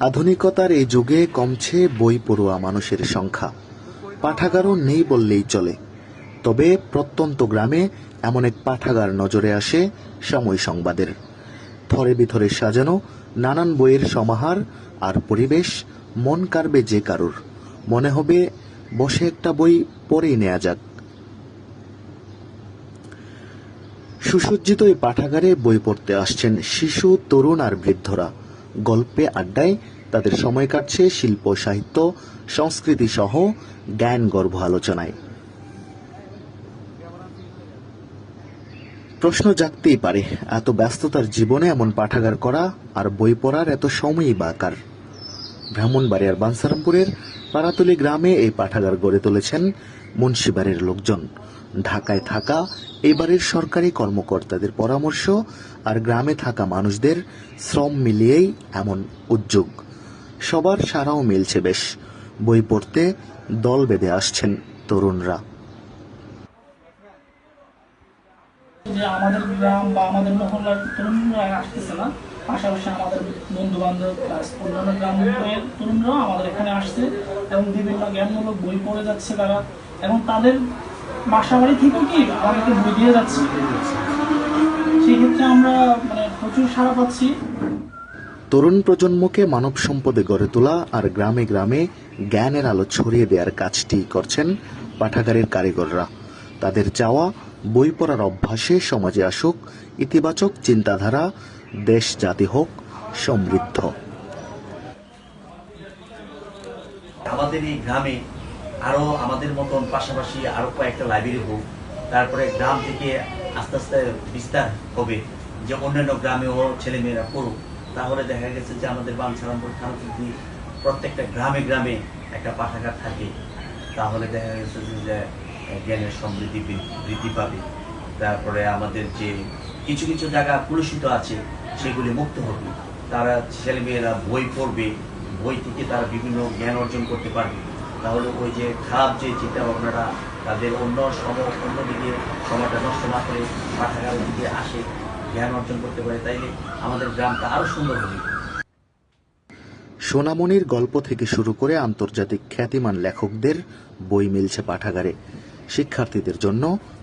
আধুনিকতার এই যুগে কমছে বই পড়ুয়া মানুষের সংখ্যা। পাঠাগারও নেই বললেই চলে। তবে প্রত্যন্ত গ্রামে এমন এক পাঠাগার নজরে আসে সময় সংবাদের। থরে বিথরে সাজানো, নানান বইয়ের সমাহার আর পরিবেশ, মন কাড়বে যে কারুর। মনে হবে, বসে একটা বই পড়েই নেওয়া যাক। সুসজ্জিত এই পাঠাগারে বই পড়তে আসছেন শিশু, তরুণ আর বৃদ্ধরা। গল্পে আড্ডায় তাদের সময় কাটছে শিল্প, সাহিত্য, সংস্কৃতি সহ জ্ঞান গর্ভ আলোচনায়। প্রশ্ন জাগতেই পারে, এত ব্যস্ততার জীবনে এমন পাঠাগার করা আর বই পড়ার এত সময়ই বা কার ব্রাহ্মণবাড়িয়ার বানসারামপুরের পাড়াতলি গ্রামে এই পাঠাগার গড়ে তুলেছেন মুন্সিবাড়ির লোকজন। ঢাকায় থাকা এবারের সরকারি কর্মকর্তাদের পরামর্শ আর গ্রামে থাকা মানুষদের শ্রম মিলিয়েই এমন উদ্যোগ। সবার সারাও মিলছে বেশ। বই পড়তে দল বেঁধে আসছেন তরুণরা। আমাদের গ্রাম বা আমাদের মহল্লার তরুণরা আসতেছে না। পাশাপাশি আমাদের বন্ধু বান্ধব অন্যান্য গ্রামের তরুণরাও আমাদের এখানে আসছে এবং বিভিন্ন জ্ঞানমূলক বই পড়ে যাচ্ছে তারা। এবং তাদের বাসা বাড়ি থেকেও কি আমাদেরকে বই দিয়ে যাচ্ছে? সেই ক্ষেত্রে আমরা মানে প্রচুর সাড়া পাচ্ছি। তরুণ প্রজন্মকে মানব সম্পদে গড়ে তোলা আর গ্রামে গ্রামে জ্ঞানের আলো ছড়িয়ে দেওয়ার কাজটি করছেন পাঠাগারের কারিগররা। তাদের চাওয়া বই পড়ার অভ্যাসে সমাজে আসুক, ইতিবাচক চিন্তাধারা দেশ জাতি হোক, সমৃদ্ধ। আমাদের এই গ্রামে আরও আমাদের মতন পাশাপাশি আরও কয়েকটা লাইব্রেরি হোক, তারপরে গ্রাম থেকে আস্তে আস্তে বিস্তার হবে, যে অন্যান্য গ্রামেও ছেলেমেয়েরা পড়ুক। তাহলে দেখা গেছে যে আমাদের বাঞ্ছারামপুর থানা যদি প্রত্যেকটা গ্রামে গ্রামে একটা পাঠাগার থাকে। তাহলে দেখা গেছে যে, জ্ঞানের সমৃদ্ধি বৃদ্ধি পাবে। তারপরে আমাদের যে কিছু কিছু জায়গা কলুষিত আছে সেগুলি মুক্ত হবে। তারা ছেলেমেয়েরা বই পড়বে, বই থেকে তারা বিভিন্ন জ্ঞান অর্জন করতে পারবে। তাহলে ওই যে খারাপ যে চিন্তা ভাবনাটা তাদের অন্য সম অন্যদিকে সময়টা নষ্ট না করে পাঠাগার দিকে আসে, জ্ঞান অর্জন করতে পারে, তাইলে আমাদের গ্রামটা আরও সুন্দর হবে। সোনামণির গল্প থেকে শুরু করে আন্তর্জাতিক খ্যাতিমান লেখকদের বই মিলছে পাঠাগারে। শিক্ষার্থীদের জন্য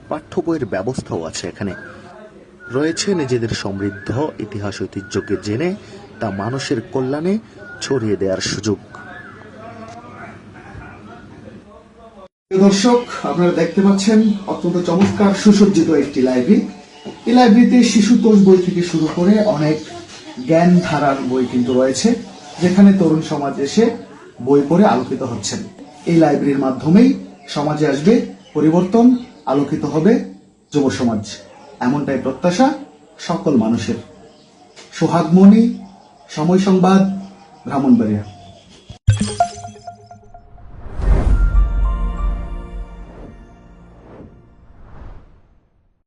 পাঠ্য বইয়ের ব্যবস্থাও আছে এখানে। রয়েছে নিজেদের সমৃদ্ধ ইতিহাস ঐতিহ্যকে জেনে তা মানুষের কল্যাণে ছড়িয়ে দেওয়ার সুযোগ। দর্শক, আপনারা দেখতে পাচ্ছেন অত্যন্ত চমৎকার সুসজ্জিত একটি লাইব্রেরি। এই লাইব্রেরিতে শিশুতোষ বই থেকে শুরু করে অনেক জ্ঞান ধারার বই কিন্তু রয়েছে, যেখানে তরুণ সমাজ এসে বই পড়ে আলোকিত হচ্ছেন। এই লাইব্রেরির মাধ্যমেই সমাজে আসবে পরিবর্তন, আলোকিত হবে যুব সমাজ এমনটাই প্রত্যাশা সকল মানুষের। সোহাগমণি সময় সংবাদ ভ্রমণবাড়িয়া